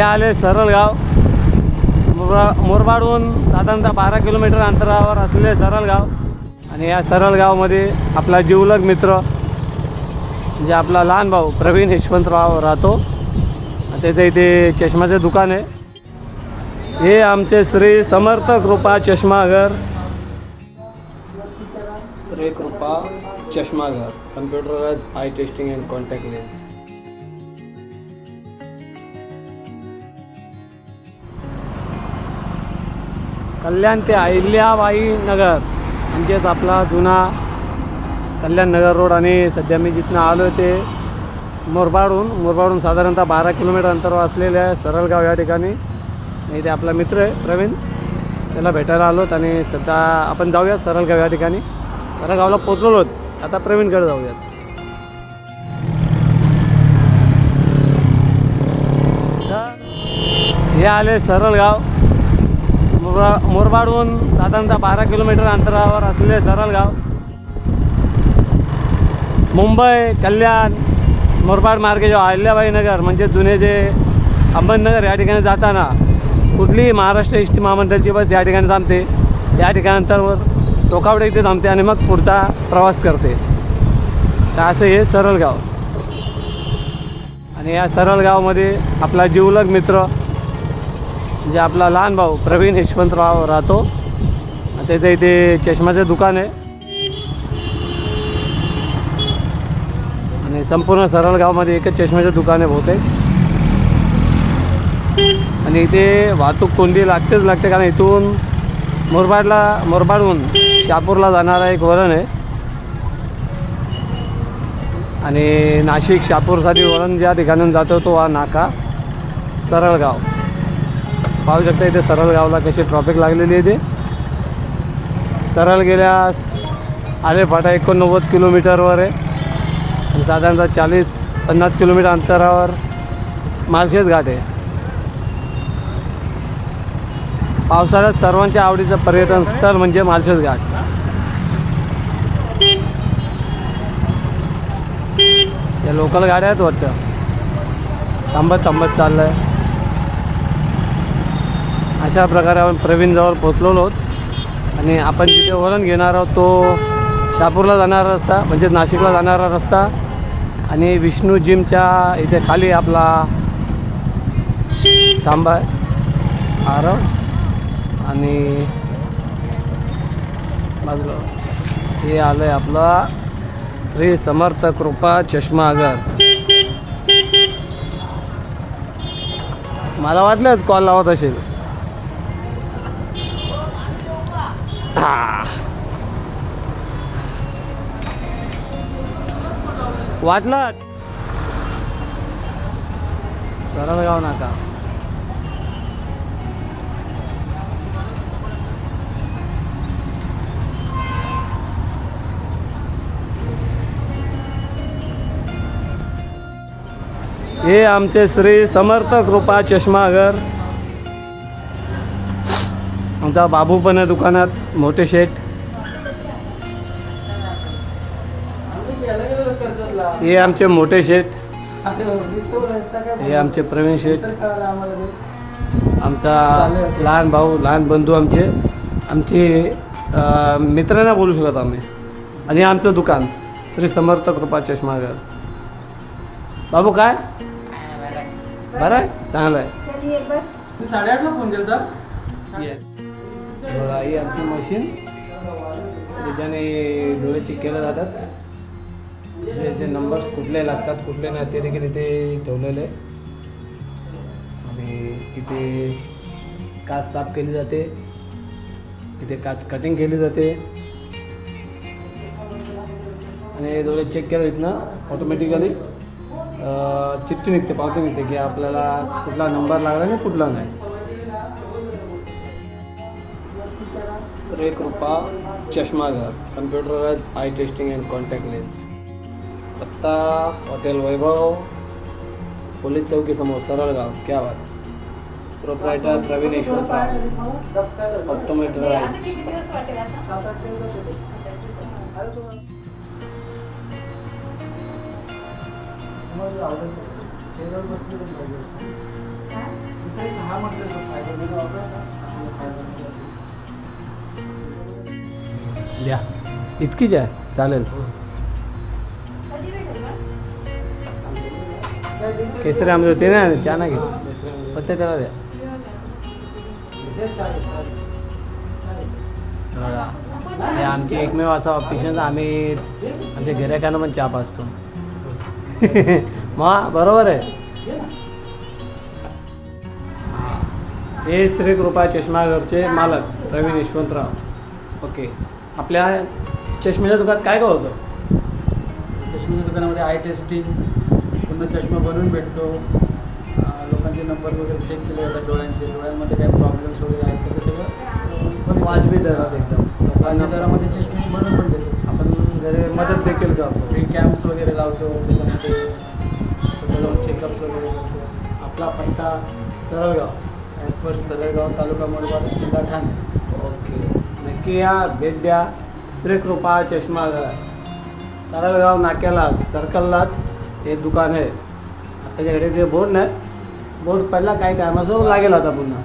हे आले सरळगाव मोरा मोरबाडहून साधारणतः बारा किलोमीटर अंतरावर असलेले सरळगाव आणि या सरळगावमध्ये आपला जिवलग मित्र जे आपला लहान भाऊ प्रवीण यशवंतराव राहतो. त्याचं इथे चष्म्याचं दुकान आहे. हे आमचे Shri Samarth Krupa Chashmaghar Shri Krupa Chashmaghar computerise eye testing and contact lens Kalyan ते अहिल्याबाई नगर. म्हणजेच आपला जुना कल्याण नगर रोड आणि सध्या मी जिथनं आलो ते मोरबाडहून मोरबाडहून साधारणतः बारा किलोमीटर अंतरावर असलेल्या सरळगाव या ठिकाणी. आणि इथे आपला मित्र आहे प्रवीण. त्याला भेटायला आलोत आणि सध्या आपण जाऊयात सरळगाव या ठिकाणी. सरळगावला पोचलेलो आहोत. आता प्रवीणकडे जाऊयात. तर हे आले सरळगाव मोरा मोरबाडहून साधारणतः बारा किलोमीटर अंतरावर असलेले जरलगाव मुंबई कल्याण मोरबाड मार्गे जो अहिल्याबाई नगर म्हणजे जुने जे अहमदनगर या ठिकाणी जाताना कुठलीही महाराष्ट्र एस टी बस या ठिकाणी थांबते. या ठिकाणांतरवर टोकावडे इथे थांबते आणि मग पुढचा प्रवास करते. तर असं हे सरळगाव आणि या सरळगावमध्ये आपला जिवलग मित्र जे आपला लहान भाऊ प्रवीण यशवंतराव राहतो त्याचं इथे चष्म्याचं दुकान आहे. आणि संपूर्ण सरळ गावमध्ये एकच चष्म्याचं दुकान आहे बहुतेक. आणि इथे वाहतूक कोंडी लागतेच लागते कारण इथून मोरबाडला मोरबाडहून शहापूरला जाणारा एक वरण आहे. आणि नाशिक शहापूरसाठी वरण ज्या ठिकाणून जातो तो हा नाका सरळगाव पाहू शकता इथे सरळ गावला कशी ट्रॉफिक लागलेली आहे ते. सरळ गेल्यास आले फाटा एकोणनव्वद किलोमीटरवर आहे. आणि साधारणतः चाळीस पन्नास किलोमीटर अंतरावर मालशेज घाट आहे. पावसाळ्यात सर्वांच्या आवडीचं पर्यटन स्थळ म्हणजे मालशेज घाट. या लोकल गाड्या आहेत वाटतं थांबत थांबत चाललं आहे अशा प्रकारे आपण प्रवीणजवळ पोचलेलो आहोत. आणि आपण जिथे वळण घेणार आहोत तो शहापूरला जाणारा रस्ता म्हणजे नाशिकला जाणारा रस्ता. आणि विष्णू जिमच्या इथे खाली आपला थांबा. आरव. आणि बाजूला. हे आलं आहे आपला श्री समर्थ कृपा चष्मागर मला वाटलंच कॉल लावत असेल. हा. वाटलं? सरळगाव नाका. हे आमचे श्री समर्थ कृपा चष्माघर. आमचा बाबू पण आहे दुकानात मोठे शेठ. हे आमचे मोठे शेठ. हे आमचे प्रवीण शेठ. आमचा लहान भाऊ लहान बंधू आमचे. आमचे अं, मित्र नाही बोलू शकत आम्ही. आणि आमचं दुकान श्री समर्थ कृपा चष्माघर. बाबू काय? बरं आहे. चांगलं आहे. तू साडेआठला फोन केलता? येस बघा ही आमची मशीन त्याच्याने डोळे चेक केले जातात त्याचे नंबर्स कुठले लागतात कुठले नाही ते देखील इथे ठेवलेले आणि इथे काच साफ केली जाते. इथे काच कटिंग केली जाते. आणि डोळे चेक केलं इथनं ऑटोमॅटिकली चिठ्ठी निघते पावती निघते की आपल्याला कुठला नंबर लागला आणि कुठला नाही. Shri Krupa Chashmaghar computerise eye testing and contact lens पत्ता, हॉटेल वैभव, पोलीस चौकी समोर सरळगाव क्या बात? प्रोप्रायटर प्रवीण द्या. इतकीच आहे चालेल. केसरी आमचं ते नाही चहा नाही घेत. फक्त त्याला द्या. हे आमची एकमेव असा ऑप्शन आम्ही आमच्या गिरायकांना पण चहा पाचतो मग बरोबर आहे. हे. श्री कृपा चष्माघरचे मालक प्रवीण यशवंतराव. ओके. आपल्या चष्मेच्या दुकानात काय काय होतं? चष्म्याच्या दुकानामध्ये आय टेस्टिंग पूर्ण चष्मा बनवून भेटतो. लोकांचे नंबर वगैरे चेक केले जातात डोळ्यांचे. डोळ्यांमध्ये काही प्रॉब्लेम्स वगैरे आहेत तर ते सगळं वाजवी दरात एकदम. लोकांना दरामध्ये चष्मे बनवून पण देतो. आपण घरी मदत देखील करतो. फ्री कॅम्प्स वगैरे लावतो. त्याच्यामध्ये चेकअप्स वगैरे करतो. आपला पत्ता सरळगाव. ॲटपोस्ट सरळगाव तालुका मोरबाड जिल्हा ठाणे. ओके नक्की या भेट द्या. श्रीकृपा चष्मा सरळगाव नाक्याला सर्कललाच हे दुकान आहे. आताच्याकडे ते बोर्ड नाही बोर्ड पहिला काय कामाचं लागेल आता पुन्हा.